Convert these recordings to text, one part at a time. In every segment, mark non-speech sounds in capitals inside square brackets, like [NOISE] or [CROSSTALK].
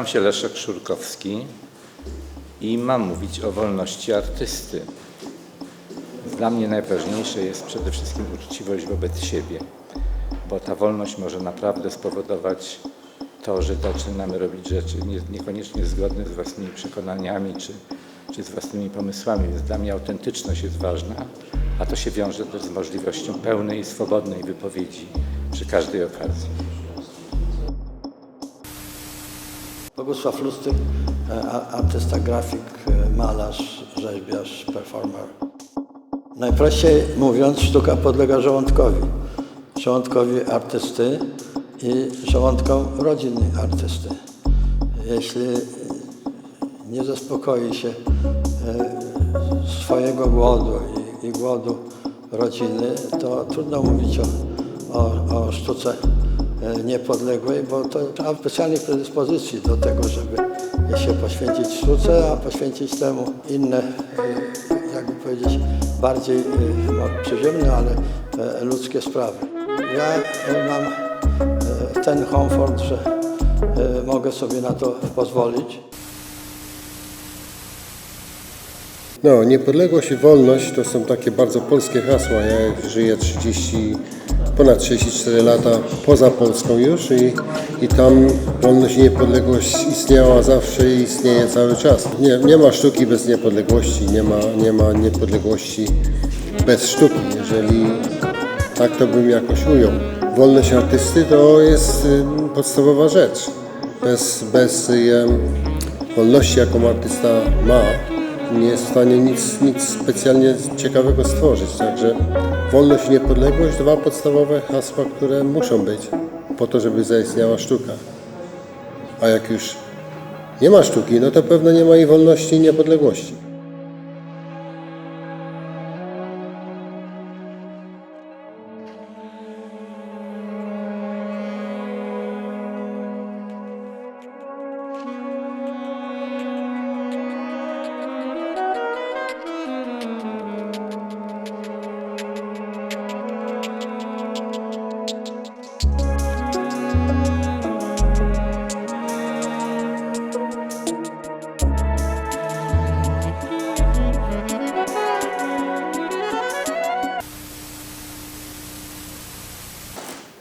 Nazywam się Leszek Szurkowski i mam mówić o wolności artysty. Dla mnie najważniejsze jest przede wszystkim uczciwość wobec siebie, bo ta wolność może naprawdę spowodować to, że zaczynamy robić rzeczy nie, niekoniecznie zgodne z własnymi przekonaniami czy, czy z własnymi pomysłami. Więc dla mnie autentyczność jest ważna, a to się wiąże też z możliwością pełnej i swobodnej wypowiedzi przy każdej okazji. Bogusław Lustyk, e, artysta, grafik, e, malarz, rzeźbiarz, performer. Najprościej mówiąc, sztuka podlega żołądkowi. Żołądkowi artysty i żołądkom rodziny artysty. Jeśli nie zaspokoi się e, swojego głodu i, i głodu rodziny, to trudno mówić o, o, o sztuce niepodległej, bo to trzeba specjalnej predyspozycji do tego, żeby się poświęcić sztuce, a poświęcić temu inne, e, jakby powiedzieć, bardziej e, no, przyziemne, ale e, ludzkie sprawy. Ja e, mam e, ten komfort, że e, mogę sobie na to pozwolić. No, niepodległość i wolność to są takie bardzo polskie hasła. Ja żyję 30, ponad 34 lata poza Polską już i, i tam wolność i niepodległość istniała zawsze i istnieje cały czas. Nie, nie ma sztuki bez niepodległości, nie ma, nie ma niepodległości bez sztuki. Jeżeli tak to bym jakoś ujął. Wolność artysty to jest y, podstawowa rzecz. Bez, bez y, wolności, jaką artysta ma, nie jest w stanie nic, nic specjalnie ciekawego stworzyć. Także wolność i niepodległość, dwa podstawowe hasła, które muszą być po to, żeby zaistniała sztuka. A jak już nie ma sztuki, no to pewno nie ma i wolności i niepodległości.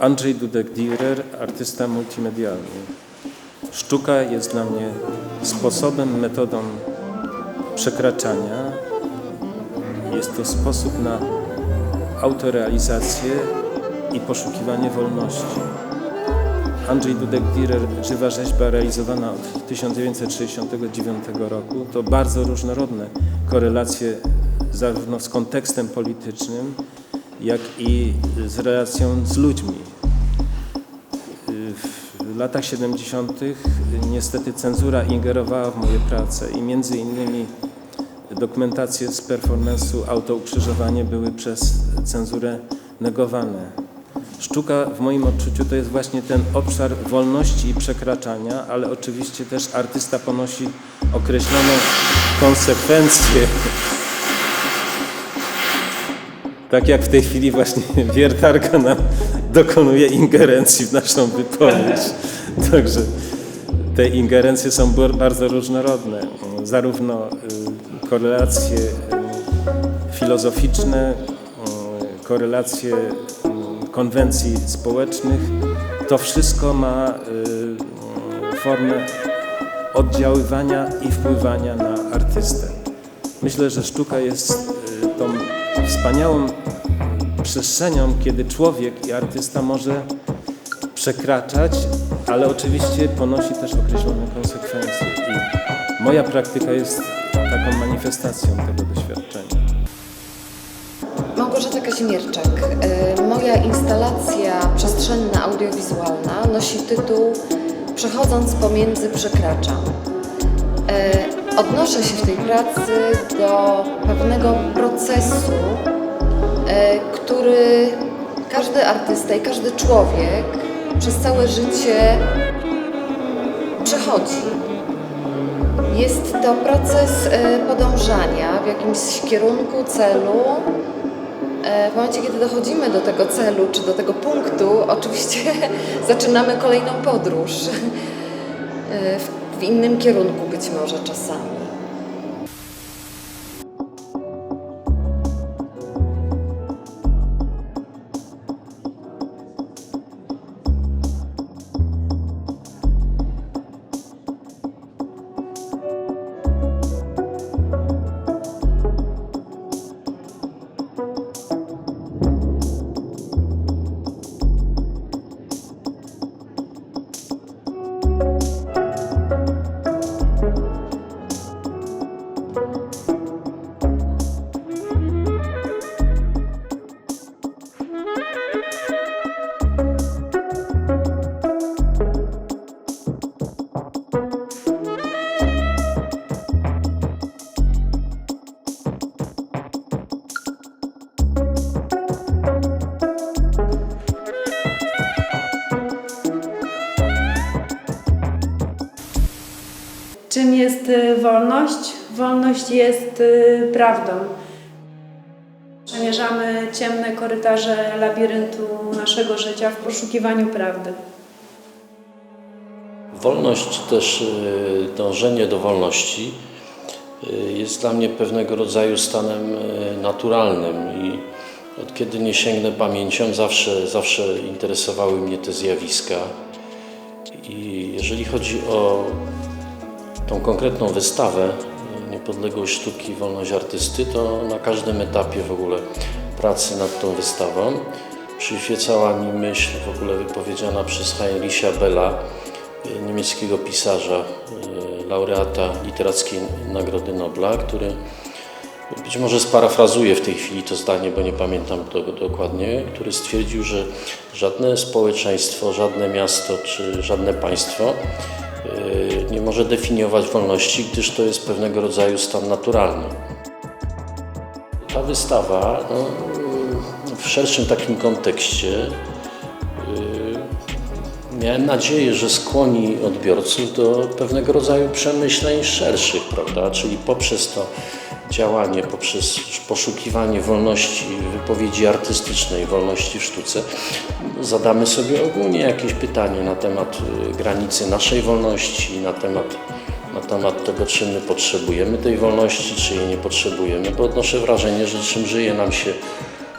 Andrzej Dudek-Dürer, artysta multimedialny. Sztuka jest dla mnie sposobem, metodą przekraczania. Jest to sposób na autorealizację i poszukiwanie wolności. Andrzej Dudek-Dürer, żywa rzeźba realizowana od 1969 roku, to bardzo różnorodne korelacje zarówno z kontekstem politycznym, jak i z relacją z ludźmi. Latach 70. niestety cenzura ingerowała w moje prace i między innymi dokumentacje z performance'u Auto Ukrzyżowanie były przez cenzurę negowane. Sztuka w moim odczuciu to jest właśnie ten obszar wolności i przekraczania, ale oczywiście też artysta ponosi określone konsekwencje tak jak w tej chwili właśnie [LAUGHS] wiertarka nam dokonuje ingerencji w naszą wypowiedź. Także te ingerencje są bar- bardzo różnorodne. Zarówno y, korelacje y, filozoficzne, y, korelacje konwencji społecznych. To wszystko ma formę oddziaływania i wpływania na artystę. Myślę, że sztuka jest tą wspaniałą przestrzenią, kiedy człowiek i artysta może przekraczać, ale oczywiście ponosi też określone konsekwencje. I moja praktyka jest taką manifestacją tego doświadczenia. Małgorzata Kazimierczak. E, Moja instalacja przestrzenna audiowizualna nosi tytuł Przechodząc pomiędzy przekraczam. E, Odnoszę się w tej pracy do pewnego procesu, który każdy artysta i każdy człowiek przez całe życie przechodzi. Jest to proces e, podążania w jakimś kierunku, celu, E, W momencie, kiedy dochodzimy do tego celu czy do tego punktu, [LAUGHS] oczywiście zaczynamy kolejną podróż. e, w, w innym kierunku być może czasami. Wolność? Wolność jest y, prawdą. Przemierzamy ciemne korytarze labiryntu naszego życia w poszukiwaniu prawdy. Wolność czy też y, dążenie do wolności y, jest dla mnie pewnego rodzaju stanem naturalnym i od kiedy nie sięgnę pamięcią, zawsze, zawsze interesowały mnie te zjawiska. I jeżeli chodzi o tą konkretną wystawę y, Niepodległość sztuki, wolność artysty, to na każdym etapie w ogóle pracy nad tą wystawą. Przyświecała mi myśl w ogóle wypowiedziana przez Heinricha Bella, y, niemieckiego pisarza, y, laureata literackiej Nagrody Nobla, który być może sparafrazuję w tej chwili to zdanie, bo nie pamiętam tego dokładnie, który stwierdził, że żadne społeczeństwo, żadne miasto czy żadne państwo nie może definiować wolności, gdyż to jest pewnego rodzaju stan naturalny. Ta wystawa no, w szerszym takim kontekście y, miałem nadzieję, że skłoni odbiorców do pewnego rodzaju przemyśleń szerszych, prawda? Czyli poprzez to działanie, poprzez poszukiwanie wolności wypowiedzi artystycznej, wolności w sztuce, zadamy sobie ogólnie jakieś pytanie na temat y, granicy naszej wolności, na temat, na temat tego, czy my potrzebujemy tej wolności, czy jej nie potrzebujemy, bo odnoszę wrażenie, że czym żyje nam się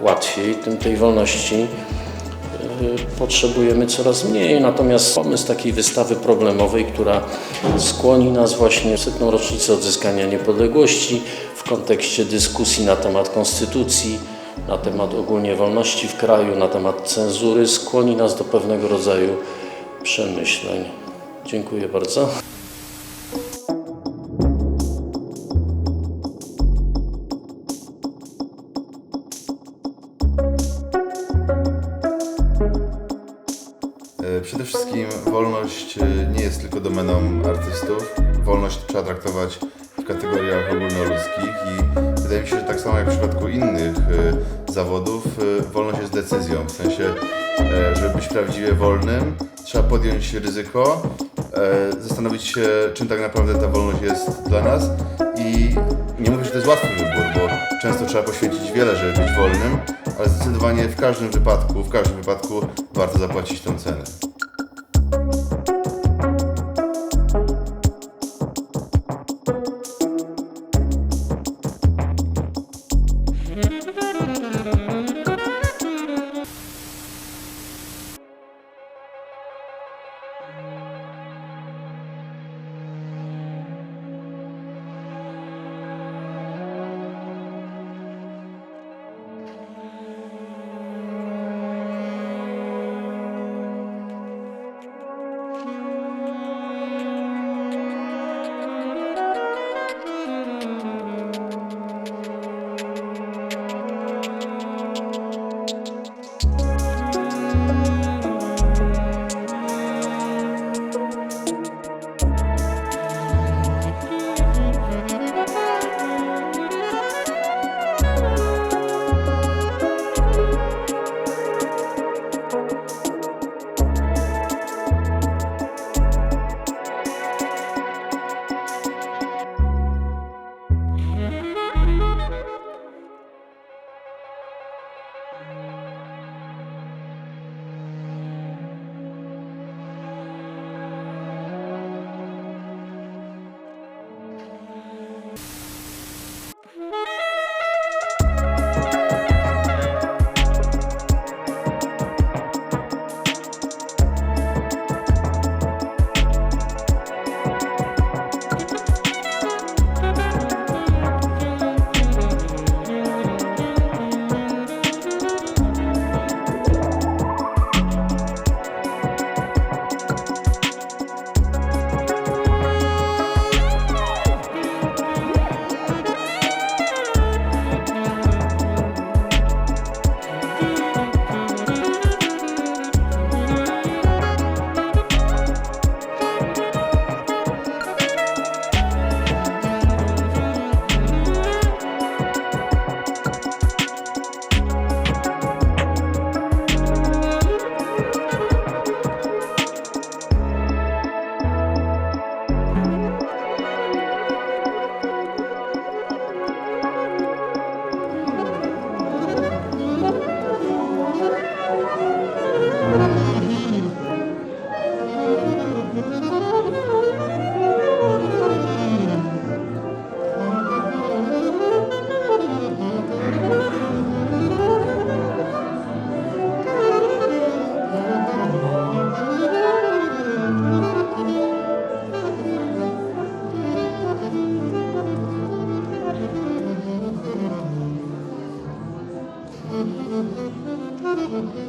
łatwiej, tym tej wolności y, potrzebujemy coraz mniej. Natomiast pomysł takiej wystawy problemowej, która skłoni nas właśnie w setną rocznicę odzyskania niepodległości w kontekście dyskusji na temat konstytucji, na temat ogólnie wolności w kraju, na temat cenzury, skłoni nas do pewnego rodzaju przemyśleń. Dziękuję bardzo. E, Przede wszystkim wolność e, nie jest tylko domeną artystów. Wolność trzeba traktować w kategoriach ogólnoludzkich i wydaje mi się, że tak samo jak w przypadku innych e, zawodów, e, wolność jest decyzją. W sensie, e, żeby być prawdziwie wolnym, trzeba podjąć ryzyko, zastanowić się, czym tak naprawdę ta wolność jest dla nas i nie mówię, że to jest łatwy wybór, bo często trzeba poświęcić wiele, żeby być wolnym, ale zdecydowanie w każdym wypadku, w każdym wypadku warto zapłacić tę cenę. Mm-hmm.